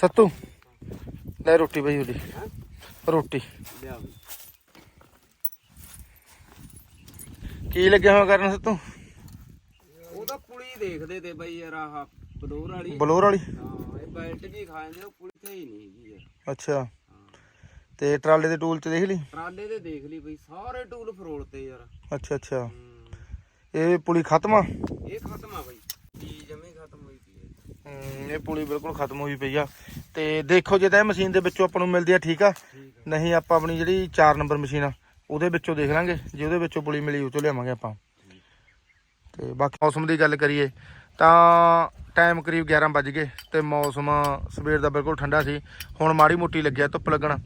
ਸੱਤੂ ਲੈ ਰੋਟੀ ਬਈ ਉਹਦੀ। ਰੋਟੀ। ਕੀ ਲੱਗਿਆ ਹੋਇਆ ਕਰਨ ਸੱਤੂ? ਉਹ ਤਾਂ ਪੁਲੀ ਦੇਖਦੇ ਤੇ ਬਈ ਯਾਰ ਆਹ ਬਲੂਰ ਵਾਲੀ। ਬਲੋਰ ਵਾਲੀ? ਹਾਂ ਇਹ ਬੈਲਟ ਜੀ ਖਾ ਜਾਂਦੇ ਉਹ ਪੁਲੀ ਤੇ ਹੀ ਨਹੀਂ ਯਾਰ। ਅੱਛਾ। ਤੇ ਟਰਾਲੇ ਦੇ ਟੂਲ ਚ ਦੇਖ ਲਈ? ਟਰਾਲੇ ਤੇ ਦੇਖ ਲਈ ਬਈ ਸਾਰੇ ਟੂਲ ਫਰੋਲਤੇ ਯਾਰ। ਅੱਛਾ ਅੱਛਾ। ਇਹ ਪੁਲੀ ਖਤਮ ਆ? ਇਹ ਖਤਮ ਆ ਬਈ ਕੀ ਜਮੇ ਖਤਮ ਹੋਈ ਪਈ ਹੈ ਹਮ, ਇਹ ਪੁਲੀ ਬਿਲਕੁਲ ਖਤਮ ਹੋਈ ਪਈ ਆ। ਤੇ ਦੇਖੋ ਜੇ ਤਾਂ ਇਹ ਮਸ਼ੀਨ ਦੇ ਵਿੱਚੋਂ ਆਪਾਂ ਨੂੰ ਮਿਲਦੀ ਆ, ਠੀਕ ਆ? ਨਹੀਂ, ਆਪਾਂ ਆਪਣੀ ਜਿਹੜੀ 4 ਨੰਬਰ ਮਸ਼ੀਨ ਆ, ਉਹਦੇ ਵਿੱਚੋਂ ਦੇਖ ਲਾਂਗੇ। ਜੇ ਉਹਦੇ ਵਿੱਚੋਂ ਪੁਲੀ ਮਿਲੀ, ਉਹ 'ਚੋਂ ਲਿਆਵਾਂਗੇ ਆਪਾਂ। ਤੇ ਬਾਕੀ ਮੌਸਮ ਦੀ ਗੱਲ ਕਰੀਏ, ਤਾਂ ਟਾਈਮ ਕਰੀਬ 11 ਵੱਜ ਗਏ ਤੇ ਮੌਸਮ ਸਵੇਰ ਦਾ ਬਿਲਕੁਲ ਠੰਡਾ ਸੀ। ਹੁਣ ਮਾੜੀ ਮੋਟੀ ਲੱਗਿਆ, ਧੁੱਪ ਲੱਗਣ।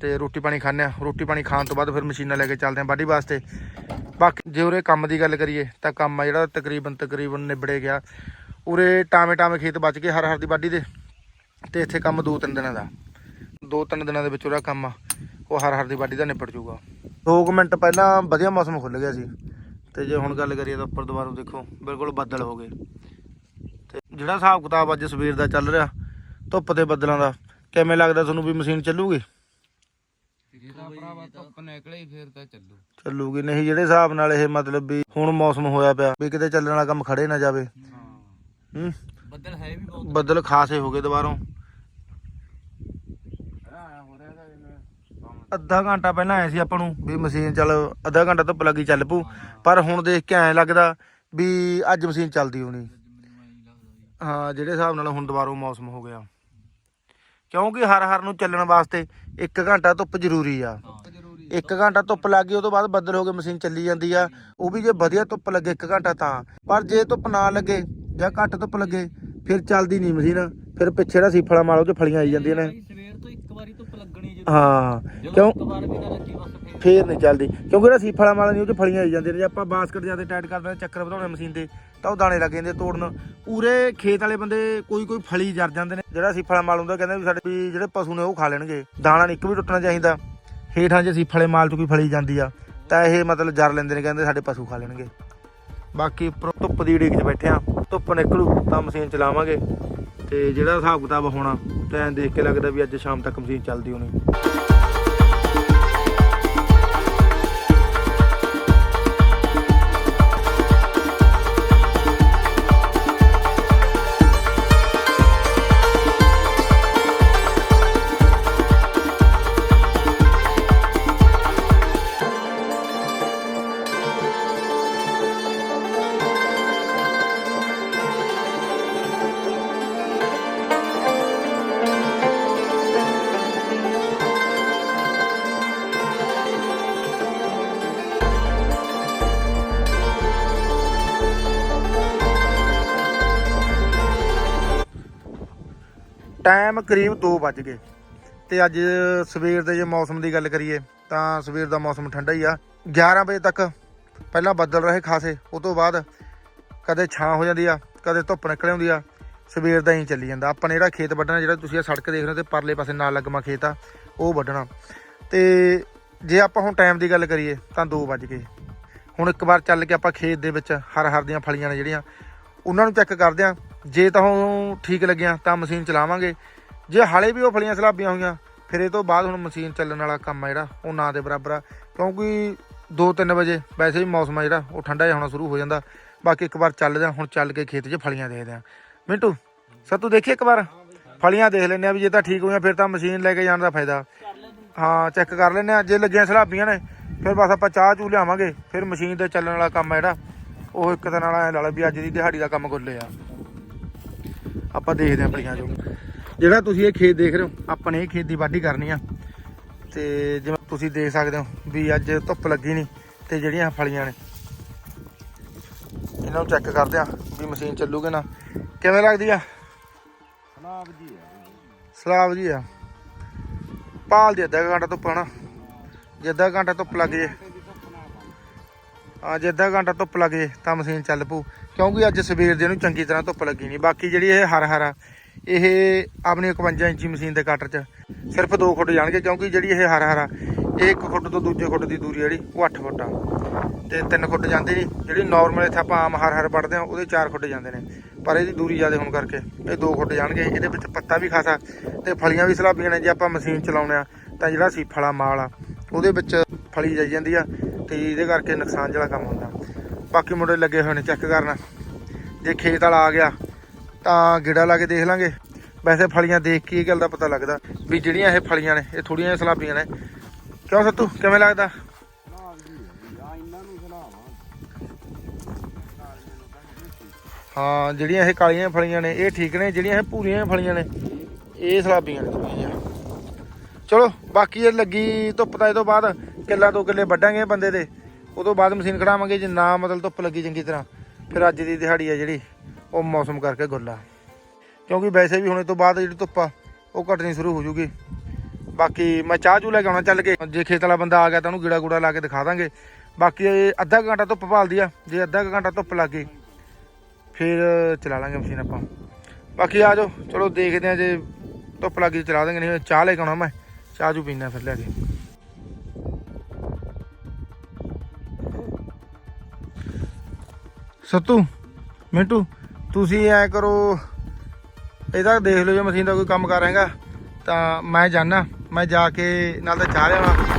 ਤੇ ਰੋਟੀ ਪਾਣੀ ਖਾਂਦੇ ਆ। ਰੋਟੀ ਪਾਣੀ ਖਾਣ ਤੋਂ ਬਾਅਦ ਫਿਰ ਮਸ਼ੀਨਾਂ ਲੈ ਕੇ ਚੱਲਦੇ ਆ ਬਾਡੀ ਵਾਸਤੇ। ਬਾਕੀ ਜੇ ਉਰੇ ਕੰਮ ਦੀ ਗੱਲ ਕਰੀਏ, ਤਾਂ ਕੰਮ ਆ ਜਿਹੜਾ ਤਕਰੀਬਨ ਤਕਰੀਬਨ ਨਿਬੜੇ ਗਿਆ। ਉਰੇ ਟਾਵੇਂ ਟਾਵੇਂ ਖੇਤ ਬਚ ਗਏ ਹਰ ਹਰ ਦੀ ਵਾਢੀ ਦੇ ਤੇ ਇੱਥੇ ਕੰਮ ਦੋ ਤਿੰਨ ਦਿਨਾਂ ਦਾ। ਦੋ ਤਿੰਨ ਦਿਨਾਂ ਦੇ ਵਿੱਚ ਉਹਦਾ ਕੰਮ ਉਹ ਹਰ ਹਰ ਦੀ ਵਾਢੀ ਦਾ ਨਿਪਟ ਜਾਊਗਾ। 2 ਮਿੰਟ ਪਹਿਲਾਂ ਵਧੀਆ ਮੌਸਮ ਖੁੱਲ ਗਿਆ ਸੀ। ਤੇ ਜੇ ਹੁਣ ਗੱਲ ਕਰੀਏ ਤਾਂ ਉੱਪਰ ਦੁਬਾਰਾ ਦੇਖੋ ਬਿਲਕੁਲ ਬੱਦਲ ਹੋ ਗਏ। ਤੇ ਜਿਹੜਾ ਹਿਸਾਬ ਕਿਤਾਬ ਅੱਜ ਸਵੇਰ ਦਾ ਚੱਲ ਰਿਹਾ ਧੁੱਪ ਤੇ ਬੱਦਲਾਂ ਦਾ ਕਿਵੇਂ ਲੱਗਦਾ ਤੁਹਾਨੂੰ ਵੀ ਮਸ਼ੀਨ ਚੱਲੂਗੀ? ਚੱਲੂਗੀ ਨਹੀਂ ਜਿਹੜੇ ਹਿਸਾਬ ਨਾਲ ਇਹ ਮਤਲਬ ਵੀ ਹੁਣ ਮੌਸਮ ਹੋਇਆ ਪਿਆ ਵੀ ਕਿਤੇ ਚੱਲਣ ਵਾਲਾ ਕੰਮ ਖੜੇ ਨਾ ਜਾਵੇ। ਹਾਂ। ਬੱਦਲ ਹੈ ਵੀ ਬਹੁਤ। ਬੱਦਲ ਖਾਸੇ ਹੋ ਗਏ ਦੁਬਾਰੋਂ। ਅੱਧਾ ਘੰਟਾ ਪਹਿਲਾਂ ਆਏ ਸੀ ਆਪਾਂ ਨੂੰ ਵੀ ਮਸ਼ੀਨ ਚੱਲ ਅੱਧਾ ਘੰਟਾ ਧੁੱਪ ਲੱਗੀ ਚੱਲ ਪੂ ਪਰ ਹੁਣ ਦੇਖ ਕੇ ਐਂ ਲੱਗਦਾ ਵੀ ਅੱਜ ਮਸ਼ੀਨ ਚੱਲਦੀ ਹੋਣੀ ਹਾਂ ਜਿਹੜੇ ਹਿਸਾਬ ਨਾਲ ਹੁਣ ਦੁਬਾਰਾ ਮੌਸਮ ਹੋ ਗਿਆ। ਕਿਉਂਕਿ ਹਰ ਹਰ ਨੂੰ ਚੱਲਣ ਵਾਸਤੇ 1 ਘੰਟਾ ਧੁੱਪ ਜ਼ਰੂਰੀ ਆ। ਜ਼ਰੂਰੀ 1 ਘੰਟਾ ਧੁੱਪ ਲੱਗ ਗਈ ਉਹ ਤੋਂ ਬਾਅਦ ਬੱਦਲ ਹੋ ਕੇ ਮਸ਼ੀਨ ਚੱਲੀ ਜਾਂਦੀ ਆ। ਉਹ ਵੀ ਜੇ ਵਧੀਆ ਧੁੱਪ ਲੱਗੇ 1 ਘੰਟਾ ਤਾਂ। ਪਰ ਜੇ ਧੁੱਪ ਨਾ ਲੱਗੇ ਜਾਂ ਘੱਟ ਧੁੱਪ ਲੱਗੇ ਫਿਰ ਚੱਲਦੀ ਨਹੀਂ ਮਸ਼ੀਨ ਫਿਰ ਪਿੱਛੇ ਜਿਹੜਾ ਸੀਫਲਾ ਮਾਲ ਉਹ 'ਚ ਫਲੀਆਂ ਆਈ ਜਾਂਦੀਆਂ ਨੇ। ਸਵੇਰ ਤੋਂ ਇੱਕ ਵਾਰੀ ਧੁੱਪ ਲੱਗਣੀ ਜੇ ਹਾਂ ਕਿਉਂ? ਇੱਕ ਵਾਰ ਵੀ ਨਾ ਲੱਗੀ ਬਸ ਫੇਰ। ਨਹੀਂ ਚੱਲਦੀ ਕਿਉਂਕਿ ਜਿਹੜਾ ਸੀਫਲਾ ਮਾਲ ਨਹੀਂ ਉਹ 'ਚ ਫਲੀਆਂ ਆਈ ਜਾਂਦੀਆਂ ਨੇ ਜੇ ਆਪਾਂ ਬਾਸਕਟ ਜ਼ਿਆਦਾ ਟਾਈਟ ਕਰਦੇ ਚੱਕਰ ਵਧਾਉਣੇ ਮਸ਼ੀਨ ਦੇ ਤਾਂ ਉਹ ਦਾਣੇ ਲੱਗ ਜਾਂਦੇ ਤੋੜਨ। ਪੂਰੇ ਖੇਤ ਵਾਲੇ ਬੰਦੇ ਕੋਈ ਕੋਈ ਫਲੀ ਜਰ ਜਾਂਦੇ ਨੇ। ਜਿਹੜਾ ਸੀਫਲਾ ਮਾਲ ਹੁੰਦਾ ਕਹਿੰਦੇ ਵੀ ਸਾਡੇ ਵੀ ਜਿਹੜੇ ਪਸ਼ੂ ਨੇ ਉਹ ਖਾ ਲੈਣਗੇ। ਦਾਣਾ ਨਹੀਂ ਇੱਕ ਵੀ ਟੁੱਟਣਾ ਚਾਹੀਦਾ। ਹੇਠਾਂ ਜੇ ਸੀਫਲੇ ਮਾਲ 'ਚ ਕੋਈ ਫਲੀ ਜਾਂਦੀ ਆ ਤਾਂ ਇਹ ਮਤਲਬ ਜਰ ਲੈਂਦੇ ਨੇ ਕਹਿੰਦੇ ਸਾਡੇ ਪਸ਼ੂ ਖਾ ਲੈਣਗੇ। ਬਾਕੀ ਉੱਪਰੋਂ ਧੁੱਪ ਦੀ ਉਡੀਕ 'ਚ ਬੈਠੇ ਆ। ਧੁੱਪ ਨਿਕਲੂ, ਤਾਂ ਮਸ਼ੀਨ ਚਲਾਵਾਂਗੇ। ਤੇ ਜਿਹੜਾ ਹਿਸਾਬ ਕਿਤਾਬ ਹੋਣਾ ਤਾਂ ਦੇਖ ਕੇ ਲੱਗਦਾ ਵੀ ਅੱਜ ਸ਼ਾਮ ਤੱਕ ਮਸ਼ੀਨ ਚੱਲਦੀ ਹੋਣੀ। ਟਾਈਮ ਕਰੀਬ 2 ਵੱਜ ਗਏ। ਤੇ ਅੱਜ ਸਵੇਰ ਦੇ ਜੇ ਮੌਸਮ ਦੀ ਗੱਲ ਕਰੀਏ, ਤਾਂ ਸਵੇਰ ਦਾ ਮੌਸਮ ਠੰਡਾ ਹੀ ਆ। 11 ਵਜੇ ਤੱਕ ਪਹਿਲਾਂ ਬੱਦਲ ਰਹੇ ਖਾਸੇ, ਉਹ ਤੋਂ ਬਾਅਦ ਕਦੇ ਛਾਂ ਹੋ ਜਾਂਦੀ ਆ, ਕਦੇ ਧੁੱਪ ਨਿਕਲ ਆਉਂਦੀ ਆ। ਸਵੇਰ ਦਾ ਹੀ ਚੱਲੀ ਜਾਂਦਾ। ਆਪਾਂ ਨੇ ਜਿਹੜਾ ਖੇਤ ਵੱਢਣਾ, ਜਿਹੜਾ ਤੁਸੀਂ ਇਹ ਸੜਕ ਦੇਖ ਰਹੇ ਹੋ ਤੇ ਪਰਲੇ ਪਾਸੇ ਨਾਲ ਲੱਗਮਾ ਖੇਤ ਆ, ਉਹ ਵੱਢਣਾ। ਤੇ ਜੇ ਆਪਾਂ ਹੁਣ ਟਾਈਮ ਦੀ ਗੱਲ ਕਰੀਏ, ਤਾਂ 2 ਵੱਜ ਗਏ। ਹੁਣ ਇੱਕ ਵਾਰ ਚੱਲ ਕੇ ਆਪਾਂ ਖੇਤ ਦੇ ਵਿੱਚ ਹਰ ਹਰ ਦੀਆਂ ਫਲੀਆਂ ਨੇ ਜਿਹੜੀਆਂ, ਉਹਨਾਂ ਨੂੰ ਚੈੱਕ ਕਰਦੇ ਆ। ਜੇ ਤਾਂ ਉਹ ਠੀਕ ਲੱਗਿਆ ਤਾਂ ਮਸ਼ੀਨ ਚਲਾਵਾਂਗੇ। ਜੇ ਹਾਲੇ ਵੀ ਉਹ ਫਲੀਆਂ ਸਲਾਬੀਆਂ ਹੋਈਆਂ, ਫਿਰ ਇਹ ਤੋਂ ਬਾਅਦ ਹੁਣ ਮਸ਼ੀਨ ਚੱਲਣ ਵਾਲਾ ਕੰਮ ਆ ਜਿਹੜਾ, ਉਹ ਨਾ ਦੇ ਬਰਾਬਰ ਆ। ਕਿਉਂਕਿ 2-3 ਵਜੇ ਵੈਸੇ ਵੀ ਮੌਸਮ ਆ ਜਿਹੜਾ, ਉਹ ਠੰਡਾ ਜਿਹਾ ਹੋਣਾ ਸ਼ੁਰੂ ਹੋ ਜਾਂਦਾ। ਬਾਕੀ ਇੱਕ ਵਾਰ ਚੱਲਦੇ ਆ ਹੁਣ ਚੱਲ ਕੇ ਖੇਤ 'ਚ ਫਲੀਆਂ ਦੇਖਦੇ ਆ। ਮਿੰਟੂ ਸਰ ਤੂੰ ਦੇਖੀ ਇੱਕ ਵਾਰ? ਫਲੀਆਂ ਦੇਖ ਲੈਂਦੇ ਆ ਵੀ ਜੇ ਤਾਂ ਠੀਕ ਹੋਈਆਂ, ਫਿਰ ਤਾਂ ਮਸ਼ੀਨ ਲੈ ਕੇ ਜਾਣ ਦਾ ਫਾਇਦਾ। ਹਾਂ, ਚੈੱਕ ਕਰ ਲੈਂਦੇ ਆ, ਜੇ ਲੱਗੀਆਂ ਸਲਾਬੀਆਂ ਨੇ, ਫਿਰ ਬਸ ਆਪਾਂ ਚਾਹ ਚੂ ਲਿਆਵਾਂਗੇ। ਫਿਰ ਮਸ਼ੀਨ ਤੇ ਚੱਲਣ ਵਾਲਾ ਕੰਮ ਆ ਜਿਹੜਾ, ਉਹ ਇੱਕ ਦਿਨ ਨਾਲ ਐ ਲਾ ਲਾ ਵੀ ਅੱਜ ਦੀ ਦਿਹਾੜੀ ਦਾ ਕੰਮ ਖੁੱਲੇ ਆ ਆਪਾਂ ਦੇਖਦੇ ਆਂ ਫਲੀਆਂ ਜੋ। ਜਿਹੜਾ ਤੁਸੀਂ ਇਹ ਖੇਤ ਦੇਖ ਰਹੇ ਹੋ ਆਪਾਂ ਨੇ ਇਹ ਖੇਤ ਦੀ ਵਾਢੀ ਕਰਨੀ ਆ। ਤੇ ਜਿਵੇਂ ਤੁਸੀਂ ਦੇਖ ਸਕਦੇ ਹੋ ਵੀ ਅੱਜ ਧੁੱਪ ਲੱਗੀ ਨਹੀਂ ਤੇ ਜਿਹੜੀਆਂ ਫਲੀਆਂ ਨੇ ਇਹਨਾਂ ਨੂੰ ਚੈੱਕ ਕਰਦੇ ਆ ਵੀ ਮਸ਼ੀਨ ਚੱਲੂਗੇ ਨਾ। ਕਿਵੇਂ ਲੱਗਦੀ ਆ? ਸਲਾਬ ਜੀ ਆ। ਸਲਾਬ ਜੀ ਆ। ਪਾਲ ਦੀ ਅੱਧਾ ਘੰਟਾ ਧੁੱਪ ਹਨਾ। ਜੇ ਅੱਧਾ ਘੰਟਾ ਧੁੱਪ ਲੱਗ ਜੇ ਆ ਜੇ ਅੱਧਾ ਘੰਟਾ ਧੁੱਪ ਲੱਗ ਜੇ, ਤਾਂ ਮਸ਼ੀਨ ਚੱਲ ਪੂ ਕਿਉਂਕਿ ਅੱਜ ਸਵੇਰ ਦੇ ਨੂੰ ਚੰਗੀ ਤਰ੍ਹਾਂ ਧੁੱਪ ਲੱਗੀ ਨਹੀਂ। ਬਾਕੀ ਜਿਹੜੀ ਇਹ ਹਰ ਹਰ ਆ, ਇਹ ਆਪਣੀ 51 ਇੰਚੀ ਮਸ਼ੀਨ ਦੇ ਕਟਰ 'ਚ ਸਿਰਫ 2 ਫੁੱਟ ਜਾਣਗੇ, ਕਿਉਂਕਿ ਜਿਹੜੀ ਇਹ ਹਰ ਹਰ ਆ, ਇਹ 1 ਫੁੱਟ ਤੋਂ ਦੂਜੇ ਫੁੱਟ ਦੀ ਦੂਰੀ ਜਿਹੜੀ, ਉਹ 8 ਫੁੱਟ ਆ। ਤੇ 3 ਫੁੱਟ ਜਾਂਦੀ ਨਹੀਂ। ਜਿਹੜੀ ਨਾਰਮਲ ਇੱਥੇ ਆਪਾਂ ਆਮ ਹਰ ਹਰ ਵੱਢਦੇ ਆ, ਉਹਦੇ 4 ਫੁੱਟ ਜਾਂਦੇ ਨੇ। ਪਰ ਇਹਦੀ ਦੂਰੀ ਜ਼ਿਆਦਾ ਹੋਣ ਕਰਕੇ ਇਹ 2 ਫੁੱਟ ਜਾਣਗੇ। ਇਹਦੇ ਵਿੱਚ ਪੱਤਾ ਵੀ ਖਾਸਾ ਤੇ ਫਲੀਆਂ ਵੀ ਸਲਾਬੀਆਂ ਨੇ। ਜੇ ਆਪਾਂ ਮਸ਼ੀਨ ਚਲਾਉਣੇ ਆ, ਤਾਂ ਜਿਹੜਾ ਸੀਫ ਵਾਲਾ ਮਾਲ ਆ, ਉਹਦੇ ਵਿੱਚ ਫਲੀ ਜਾਈ ਜਾਂਦੀ ਆ। ਤੇ ਇਹਦੇ ਕਰਕੇ ਨੁਕਸਾਨ ਜਿਹੜਾ ਕੰਮ ਹੁੰਦਾ। ਬਾਕੀ ਮੁੰਡੇ ਲੱਗੇ ਹੋਏ ਨੇ ਚੈੱਕ ਕਰਨ। ਜੇ ਖੇਤ ਵਾਲਾ ਆ ਗਿਆ, ਤਾਂ ਗਿੜਾ ਲਾ ਕੇ ਦੇਖ ਲਾਂਗੇ। ਵੈਸੇ ਫਲੀਆਂ ਦੇਖ ਕੇ ਇਹ ਗੱਲ ਦਾ ਪਤਾ ਲੱਗਦਾ ਵੀ ਜਿਹੜੀਆਂ ਇਹ ਫਲੀਆਂ ਨੇ, ਇਹ ਥੋੜੀਆਂ ਜਿਹੀਆਂ ਸਲਾਬੀਆਂ ਨੇ। ਕਿਉਂ ਸੱਤੂ, ਕਿਵੇਂ ਲੱਗਦਾ? ਹਾਂ, ਜਿਹੜੀਆਂ ਇਹ ਕਾਲੀਆਂ ਫਲੀਆਂ ਨੇ, ਇਹ ਠੀਕ ਨੇ, ਜਿਹੜੀਆਂ ਇਹ ਪੂਰੀਆਂ ਫਲੀਆਂ ਨੇ, ਇਹ ਸਲਾਬੀਆਂ ਨੇ। ਚਲੋ, ਬਾਕੀ ਇਹ ਲੱਗੀ ਧੁੱਪ ਤਾਂ ਇਹ ਤੋਂ ਬਾਅਦ। ਕਿੱਲਾ ਤੋਂ ਕਿੱਲੇ ਵੱਢਾਂਗੇ ਬੰਦੇ ਦੇ। ਉਹ ਤੋਂ ਬਾਅਦ ਮਸ਼ੀਨ ਖੜਾਵਾਂਗੇ ਜੇ ਨਾ ਮਤਲਬ ਧੁੱਪ ਲੱਗੀ ਚੰਗੀ ਤਰ੍ਹਾਂ। ਫਿਰ ਅੱਜ ਦੀ ਦਿਹਾੜੀ ਆ ਜਿਹੜੀ, ਉਹ ਮੌਸਮ ਕਰਕੇ ਗੁੱਲਾ ਕਿਉਂਕਿ ਵੈਸੇ ਵੀ ਹੁਣ ਤੋਂ ਬਾਅਦ ਜਿਹੜੀ ਧੁੱਪ ਆ, ਉਹ ਘਟਣੀ ਸ਼ੁਰੂ ਹੋ ਜੂਗੀ। ਬਾਕੀ ਮੈਂ ਚਾਹ ਚੂ ਲੈ ਕੇ ਆਉਣਾ ਚੱਲ ਕੇ। ਜੇ ਖੇਤ ਵਾਲਾ ਬੰਦਾ ਆ ਗਿਆ ਤਾਂ ਉਹਨੂੰ ਗੀੜਾ ਗੂੜਾ ਲਾ ਕੇ ਦਿਖਾ ਦਾਂਗੇ। ਬਾਕੀ ਅੱਧਾ ਕੁ ਘੰਟਾ ਧੁੱਪ ਭਾਲਦੀ ਆ। ਜੇ ਅੱਧਾ ਕੁ ਘੰਟਾ ਧੁੱਪ ਲੱਗ ਗਈ, ਫਿਰ ਚਲਾ ਲਾਂਗੇ ਮਸ਼ੀਨ ਆਪਾਂ। ਬਾਕੀ ਆ ਜਾਓ, ਚਲੋ ਦੇਖਦੇ ਆ ਜੇ ਧੁੱਪ ਲੱਗ ਗਈ ਚਲਾ ਦਾਂਗੇ, ਨਹੀਂ ਚਾਹ ਲੈ ਕੇ ਆਉਣਾ ਮੈਂ। ਚਾਹ ਜੂ ਪੀਣਾ ਫਿਰ ਲੈ ਕੇ। ਸੱਤੂ, ਮਿੰਟੂ, ਤੁਸੀਂ ਐ ਕਰੋ। ਇਹਦਾ ਦੇਖ ਲਿਓ ਜੇ ਮਸ਼ੀਨ ਦਾ ਕੋਈ ਕੰਮ ਕਰ ਰਹੇਗਾ, ਤਾਂ ਮੈਂ ਜਾਣਾ ਮੈਂ ਜਾ ਕੇ ਨਾਲ ਤਾਂ ਚਾਹ ਲਿਆਵਾਂ।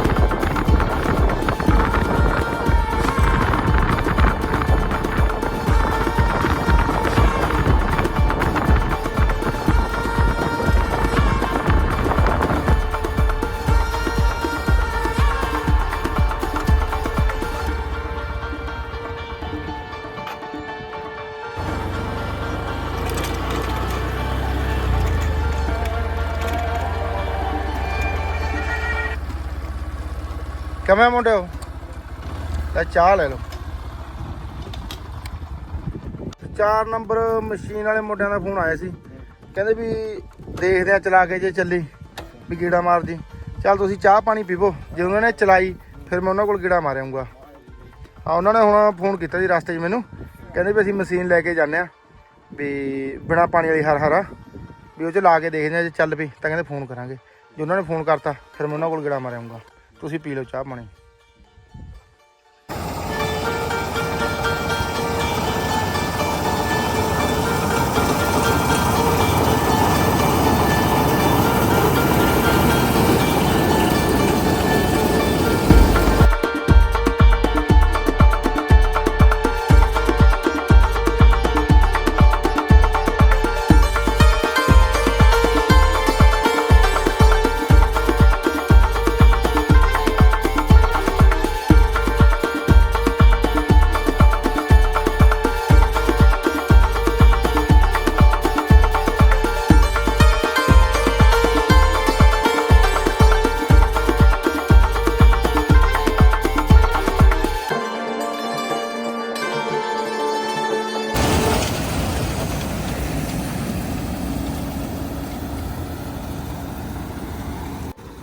ਕਿਵੇਂ ਮੁੰਡਿਓ ਲੈ ਚਾਹ ਲੈ ਲਓ ਚਾਰ ਨੰਬਰ ਮਸ਼ੀਨ ਵਾਲੇ ਮੁੰਡਿਆਂ ਦਾ ਫੋਨ ਆਇਆ ਸੀ ਕਹਿੰਦੇ ਵੀ ਦੇਖਦੇ ਆ ਚਲਾ ਕੇ ਜੇ ਚੱਲੀ, ਵੀ ਕੀੜਾ ਮਾਰਦੀ। ਚੱਲ ਤੁਸੀਂ ਚਾਹ ਪਾਣੀ ਪੀਵੋ। ਜੇ ਉਹਨਾਂ ਨੇ ਚਲਾਈ, ਫਿਰ ਮੈਂ ਉਹਨਾਂ ਕੋਲ ਗੀੜਾ ਮਾਰਿਆਉਂਗਾ ਆ ਉਹਨਾਂ ਨੇ ਹੁਣ ਫੋਨ ਕੀਤਾ ਸੀ ਰਸਤੇ 'ਚ ਮੈਨੂੰ। ਕਹਿੰਦੇ ਵੀ ਅਸੀਂ ਮਸ਼ੀਨ ਲੈ ਕੇ ਜਾਂਦੇ ਆ ਵੀ ਬਿਨਾ ਪਾਣੀ ਵਾਲੀ ਹਰ ਹਰਾ ਵੀ ਉਹ ਚ ਲਾ ਕੇ ਦੇਖਦੇ ਆ ਜੇ ਚੱਲ ਪਈ, ਤਾਂ ਕਹਿੰਦੇ ਫੋਨ ਕਰਾਂਗੇ। ਜੇ ਉਹਨਾਂ ਨੇ ਫੋਨ ਕਰਤਾ, ਫਿਰ ਮੈਂ ਉਹਨਾਂ ਕੋਲ ਕੀੜਾ ਮਾਰਿਆਉਂਗਾ ਤੁਸੀਂ ਪੀ ਲਓ ਚਾਹ ਪਾਣੀ।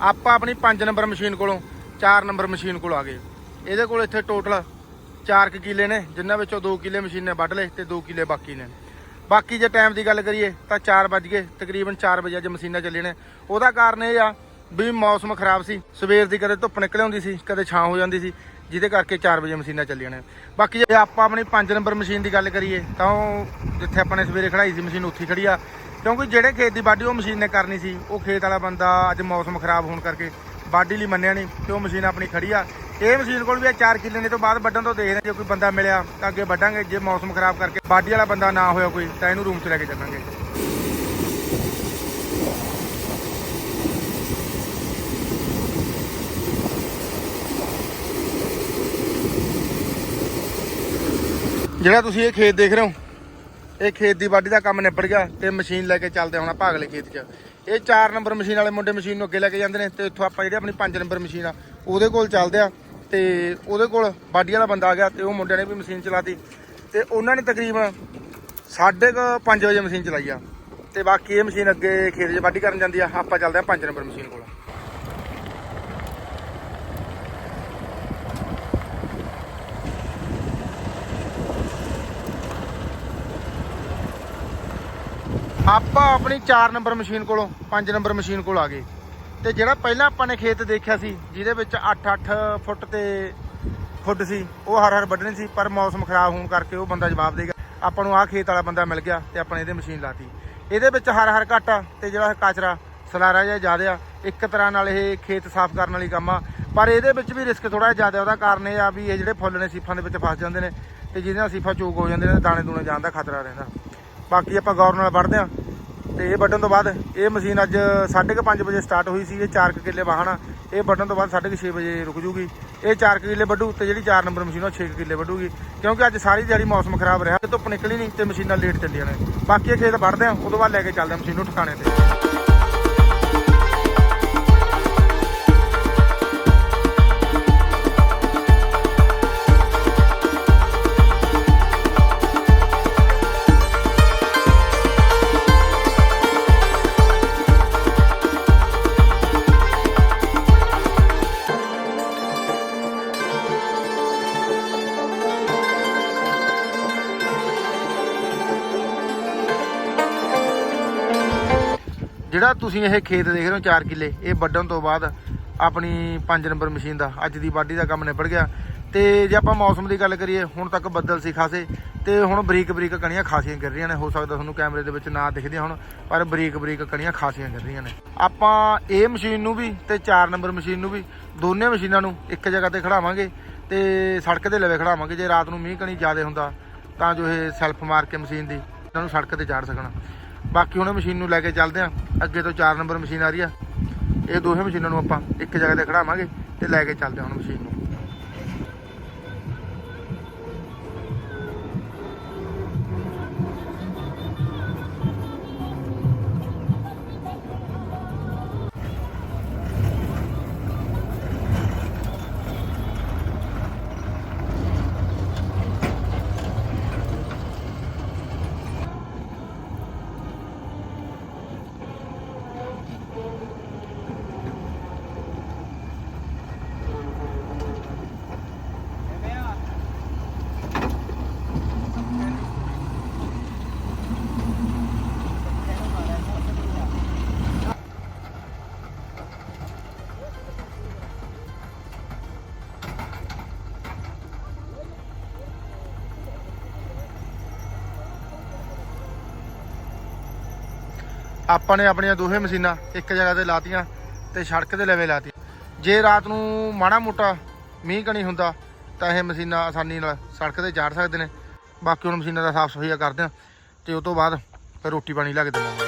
ਆਪਾਂ ਆਪਣੀ 5 ਨੰਬਰ ਮਸ਼ੀਨ ਕੋਲੋਂ 4 ਨੰਬਰ ਮਸ਼ੀਨ ਕੋਲ ਆ ਗਏ। ਇਹਦੇ ਕੋਲ ਇੱਥੇ ਟੋਟਲ 4 ਕਿੱਲੇ ਨੇ ਜਿਨ੍ਹਾਂ ਵਿੱਚੋਂ 2 ਕਿੱਲੇ ਮਸ਼ੀਨ ਨੇ ਵੱਢ ਲਏ ਤੇ 2 ਕਿੱਲੇ ਬਾਕੀ ਨੇ। ਬਾਕੀ ਜੇ ਟਾਈਮ ਦੀ ਗੱਲ ਕਰੀਏ ਤਾਂ 4 ਵੱਜ ਗਏ, ਤਕਰੀਬਨ 4 ਵਜੇ ਅੱਜ ਮਸ਼ੀਨਾਂ ਚੱਲੀਆਂ ਨੇ। ਉਹਦਾ ਕਾਰਨ ਇਹ ਆ ਵੀ ਮੌਸਮ ਖਰਾਬ ਸੀ, ਸਵੇਰ ਦੀ ਕਦੇ ਧੁੱਪ ਨਿਕਲ ਆਉਂਦੀ ਸੀ, ਕਦੇ ਛਾਂ ਹੋ ਜਾਂਦੀ ਸੀ, ਜਿਹਦੇ ਕਰਕੇ 4 ਵਜੇ ਮਸ਼ੀਨਾਂ ਚੱਲੀਆਂ ਨੇ। ਬਾਕੀ ਜੇ ਆਪਾਂ ਆਪਣੀ 5 ਨੰਬਰ ਮਸ਼ੀਨ ਦੀ ਗੱਲ ਕਰੀਏ, ਤਾਂ ਉਹ ਜਿੱਥੇ ਆਪਾਂ ਨੇ ਸਵੇਰੇ ਖੜਾਈ ਸੀ, ਮਸ਼ੀਨ ਉੱਥੇ ਹੀ ਖੜੀ ਆ। ਕਿਉਂਕਿ ਜਿਹੜੇ ਖੇਤ ਦੀ ਵਾਢੀ ਉਹ ਮਸ਼ੀਨ ਨੇ ਕਰਨੀ ਸੀ, ਉਹ ਖੇਤ ਵਾਲਾ ਬੰਦਾ ਅੱਜ ਮੌਸਮ ਖਰਾਬ ਹੋਣ ਕਰਕੇ ਵਾਢੀ ਲਈ ਮੰਨਿਆ ਨਹੀਂ ਤੇ ਉਹ ਮਸ਼ੀਨ ਆਪਣੀ ਖੜੀ ਆ। ਇਹ ਮਸ਼ੀਨ ਕੋਲ ਵੀ ਆ 4 ਕਿੱਲੇ ਨੇ ਤੋਂ ਬਾਅਦ ਵੱਢਣ ਤੋਂ ਦੇਖਦੇ ਹਾਂ ਜੇ ਕੋਈ ਬੰਦਾ ਮਿਲਿਆ ਤਾਂ ਅੱਗੇ ਵੱਢਾਂਗੇ, ਜੇ ਮੌਸਮ ਖਰਾਬ ਕਰਕੇ ਵਾਢੀ ਵਾਲਾ ਬੰਦਾ ਨਾ ਹੋਇਆ ਕੋਈ ਤਾਂ ਇਹਨੂੰ ਰੂਮ 'ਚ ਲੈ ਕੇ ਚੱਲਾਂਗੇ। ਜਿਹੜਾ ਤੁਸੀਂ ਇਹ ਖੇਤ ਦੇਖ ਰਹੇ ਹੋ ਇਹ ਖੇਤ ਦੀ ਵਾਢੀ ਦਾ ਕੰਮ ਨਿਬੜ ਗਿਆ ਤੇ ਮਸ਼ੀਨ ਲੈ ਕੇ ਚੱਲਦੇ ਹੁਣ ਆਪਾਂ ਅਗਲੇ ਖੇਤ 'ਚ। ਇਹ 4 ਨੰਬਰ ਮਸ਼ੀਨ ਵਾਲੇ ਮੁੰਡੇ ਮਸ਼ੀਨ ਨੂੰ ਅੱਗੇ ਲੈ ਕੇ ਜਾਂਦੇ ਨੇ ਤੇ ਇੱਥੋਂ ਆਪਾਂ ਜਿਹੜੀ ਆਪਣੀ 5 ਨੰਬਰ ਮਸ਼ੀਨ ਆ, ਉਹਦੇ ਕੋਲ ਚੱਲਦੇ ਆ ਤੇ ਉਹਦੇ ਕੋਲ ਵਾਢੀ ਵਾਲਾ ਬੰਦਾ ਆ ਗਿਆ ਤੇ ਉਹ ਮੁੰਡਿਆਂ ਨੇ ਵੀ ਮਸ਼ੀਨ ਚਲਾਤੀ ਤੇ ਉਹਨਾਂ ਨੇ ਤਕਰੀਬਨ 5:30 ਵਜੇ ਮਸ਼ੀਨ ਚਲਾਈ ਆ ਤੇ ਬਾਕੀ ਇਹ ਮਸ਼ੀਨ ਅੱਗੇ ਖੇਤ 'ਚ ਵਾਢੀ ਕਰਨ ਜਾਂਦੀ ਆ, ਆਪਾਂ ਚੱਲਦੇ ਆ 5 ਨੰਬਰ ਮਸ਼ੀਨ ਕੋਲ। ਆਪਾਂ ਆਪਣੀ 4 ਨੰਬਰ ਮਸ਼ੀਨ ਕੋਲੋਂ 5 ਨੰਬਰ ਮਸ਼ੀਨ ਕੋਲ ਆ ਗਏ। ਤੇ ਜਿਹੜਾ ਪਹਿਲਾਂ ਆਪਾਂ ਨੇ ਖੇਤ ਦੇਖਿਆ ਸੀ, ਜਿਹਦੇ ਵਿੱਚ 8-8 ਫੁੱਟ ਤੇ ਫੁੱਟ ਸੀ, ਉਹ ਹਰ ਹਰ ਵੱਢਣੀ ਸੀ, ਪਰ ਮੌਸਮ ਖਰਾਬ ਹੋਣ ਕਰਕੇ ਉਹ ਬੰਦਾ ਜਵਾਬ ਦੇਗਾ ਆਪਾਂ ਨੂੰ ਆਹ ਖੇਤ ਵਾਲਾ ਬੰਦਾ ਮਿਲ ਗਿਆ ਤੇ ਆਪਾਂ ਨੇ ਇਹਦੇ ਮਸ਼ੀਨ ਲਾਤੀ। ਇਹਦੇ ਵਿੱਚ ਹਰ ਹਰ ਘਾਟਾ ਤੇ ਜਿਹੜਾ ਕਾਚਰਾ, ਸਲਾਰਾ ਜਿਹਾ ਜ਼ਿਆਦਾ ਆ, ਇੱਕ ਤਰ੍ਹਾਂ ਨਾਲ ਇਹ ਖੇਤ ਸਾਫ਼ ਕਰਨ ਵਾਲੀ ਕੰਮ ਆ। ਪਰ ਇਹਦੇ ਵਿੱਚ ਵੀ ਰਿਸਕ ਥੋੜਾ ਜਿਹਾ ਜ਼ਿਆਦਾ, ਉਹਦਾ ਕਾਰਨ ਇਹ ਆ ਵੀ ਇਹ ਜਿਹੜੇ ਫੁੱਲ ਨੇ ਸੀਫਾਂ ਦੇ ਵਿੱਚ ਫਸ ਜਾਂਦੇ ਨੇ ਤੇ ਜਿਹਦੇ ਨਾਲ ਸੀਫਾ ਚੋਕ ਹੋ ਜਾਂਦੇ ਨੇ ਦਾਣੇ ਦੂਣੇ ਜਾਣ ਦਾ ਖਤਰਾ ਰਹਿੰਦਾ। ਬਾਕੀ ਆਪਾਂ ਗੌਰ ਨਾਲ ਵੜਦੇ ਆ ਤੇ ਇਹ ਵੱਢਣ ਤੋਂ ਬਾਅਦ ਇਹ ਮਸ਼ੀਨ ਅੱਜ 5:30 ਵਜੇ ਸਟਾਰਟ ਹੋਈ ਸੀ, ਇਹ 4 ਕਿੱਲੇ ਵਾਹਣਾ ਇਹ ਵੱਢਣ ਤੋਂ ਬਾਅਦ 6:30 ਵਜੇ ਰੁਕ ਜੂਗੀ। ਇਹ 4 ਕਿੱਲੇ ਵੱਢੂ ਤੇ ਜਿਹੜੀ 4 ਨੰਬਰ ਮਸ਼ੀਨ ਉਹ 6 ਕਿੱਲੇ ਵੱਢੂਗੀ। ਕਿਉਂਕਿ ਅੱਜ ਸਾਰੀ ਦਿਹਾੜੀ ਮੌਸਮ ਖਰਾਬ ਰਿਹਾ, ਧੁੱਪ ਨਿਕਲੀ ਨਹੀਂ ਤੇ ਮਸ਼ੀਨਾਂ ਲੇਟ ਚੱਲੀਆਂ ਨੇ। ਬਾਕੀ ਇਹ ਖੇਤ ਵੱਢਦੇ ਆ, ਉਦੋਂ ਬਾਅਦ ਲੈ ਕੇ ਚੱਲਦੇ ਆ ਮਸ਼ੀਨ ਨੂੰ ਠਿਕਾਣੇ ਤੇ। ਤੁਸੀਂ ਇਹ ਖੇਤ ਦੇਖ ਰਹੇ ਹੋ 4 ਕਿੱਲੇ, ਇਹ ਵੱਢਣ ਤੋਂ ਬਾਅਦ ਆਪਣੀ 5 ਨੰਬਰ ਮਸ਼ੀਨ ਦਾ, ਅੱਜ ਦੀ ਵਾਢੀ ਦਾ ਕੰਮ ਨਿਬੜ ਗਿਆ। ਤੇ ਜੇ ਆਪਾਂ ਮੌਸਮ ਦੀ ਗੱਲ ਕਰੀਏ, ਹੁਣ ਤੱਕ ਬੱਦਲ ਸੀ ਖਾਸੇ, ਤੇ ਹੁਣ ਬਰੀਕ ਬਰੀਕ ਕਣੀਆਂ ਖਾਸੀਆਂ ਕਰ ਰਹੀਆਂ ਨੇ। ਹੋ ਸਕਦਾ ਤੁਹਾਨੂੰ ਕੈਮਰੇ ਦੇ ਵਿੱਚ ਨਾ ਦਿਖਦੀਆਂ ਹੁਣ, ਪਰ ਬਰੀਕ ਬਰੀਕ ਕਣੀਆਂ ਖਾਸੀਆਂ ਕਰ ਰਹੀਆਂ ਨੇ। ਆਪਾਂ ਇਹ ਮਸ਼ੀਨ ਨੂੰ ਵੀ ਤੇ 4 ਨੰਬਰ ਮਸ਼ੀਨ ਨੂੰ ਵੀ ਦੋਨੇ ਮਸ਼ੀਨਾਂ ਨੂੰ ਇੱਕ ਜਗ੍ਹਾ ਤੇ ਖੜਾਵਾਂਗੇ ਤੇ ਸੜਕ ਦੇ ਲਵੇ ਖੜਾਵਾਂਗੇ। ਜੇ ਰਾਤ ਨੂੰ ਮੀਂਹ ਕਣੀ ਜ਼ਿਆਦਾ ਹੁੰਦਾ, ਤਾਂ ਜੋ ਇਹ ਸੈਲਫ ਮਾਰ ਕੇ ਮਸ਼ੀਨ ਦੀ ਇਹਨਾਂ ਨੂੰ ਸੜਕ ਤੇ ਚਾੜ ਸਕਣ। ਬਾਕੀ ਹੁਣ ਮਸ਼ੀਨ ਨੂੰ ਲੈ ਕੇ ਚੱਲਦੇ ਆਂ। ਅੱਗੇ ਤੋਂ 4 ਨੰਬਰ ਮਸ਼ੀਨ ਆ ਰਹੀ ਆ। ਇਹ ਦੋਹੇ ਮਸ਼ੀਨਾਂ ਨੂੰ ਆਪਾਂ ਇੱਕ ਜਗ੍ਹਾ ਤੇ ਖੜਾਵਾਂਗੇ ਤੇ ਲੈ ਕੇ ਚੱਲਦੇ ਹਾਂ ਹੁਣ ਮਸ਼ੀਨ ਨੂੰ। ਆਪਾਂ ਨੇ ਆਪਣੀਆਂ ਦੋਹੇ ਮਸ਼ੀਨਾਂ ਇੱਕ ਜਗ੍ਹਾ ਤੇ ਲਾਤੀਆਂ ਤੇ ਸੜਕ ਦੇ ਲਵੇ ਲਾਤੀ। ਜੇ ਰਾਤ ਨੂੰ ਮਾੜਾ ਮੋਟਾ ਮੀਂਹ ਕਣੀ ਹੁੰਦਾ, ਤਾਂ ਇਹ ਮਸ਼ੀਨਾਂ ਆਸਾਨੀ ਨਾਲ ਸੜਕ ਤੇ ਚਾੜ ਸਕਦੇ ਨੇ। ਬਾਕੀ ਹੁਣ ਮਸ਼ੀਨਾਂ ਦਾ ਸਾਫ਼ ਸਫਾਈਆ ਕਰਦੇ ਆ ਤੇ ਉਸ ਤੋਂ ਬਾਅਦ ਫਿਰ ਰੋਟੀ ਪਾਣੀ ਲੱਗ ਦਿੰਦੇ